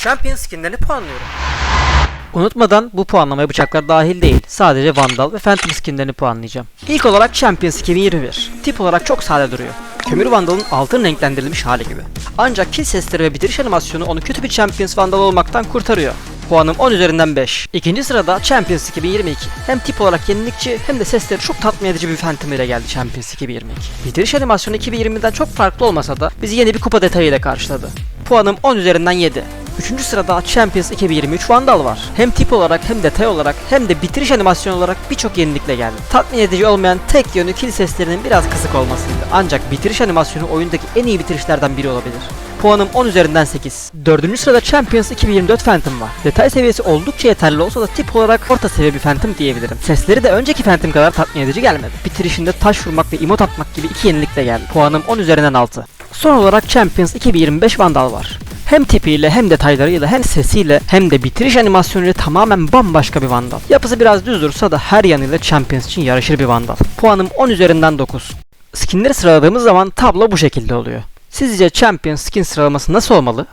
Champion skinlerini puanlıyorum. Unutmadan bu puanlamaya bıçaklar dahil değil. Sadece Vandal ve Phantom skinlerini puanlayacağım. İlk olarak Champions 2021. Tip olarak çok sade duruyor. Kömür Vandal'ın altın renklendirilmiş hali gibi. Ancak kill sesleri ve bitiriş animasyonu onu kötü bir Champions Vandal olmaktan kurtarıyor. Puanım 10 üzerinden 5. İkinci sırada Champions 2022. Hem tip olarak yenilikçi hem de sesleri çok tatmin edici bir Phantom ile geldi Champions 2022. Bitiriş animasyonu 2020'den çok farklı olmasa da bizi yeni bir kupa detayıyla karşıladı. Puanım 10 üzerinden 7. Üçüncü sırada Champions 2023 Vandal var. Hem tip olarak hem detay olarak hem de bitiriş animasyon olarak birçok yenilikle geldi. Tatmin edici olmayan tek yönü kill seslerinin biraz kısık olmasıydı. Ancak bitiriş animasyonu oyundaki en iyi bitirişlerden biri olabilir. Puanım 10 üzerinden 8. Dördüncü sırada Champions 2024 Phantom var. Detay seviyesi oldukça yeterli olsa da tip olarak orta seviye bir Phantom diyebilirim. Sesleri de önceki Phantom kadar tatmin edici gelmedi. Bitirişinde taş vurmak ve emot atmak gibi iki yenilikle geldi. Puanım 10 üzerinden 6. Son olarak Champions 2025 Vandal var. Hem tipiyle hem detaylarıyla hem sesiyle hem de bitiriş animasyonuyla tamamen bambaşka bir Vandal. Yapısı biraz düz dursa da her yanıyla Champions için yarışır bir Vandal. Puanım 10 üzerinden 9. Skinleri sıraladığımız zaman tablo bu şekilde oluyor. Sizce Champions skin sıralaması nasıl olmalı?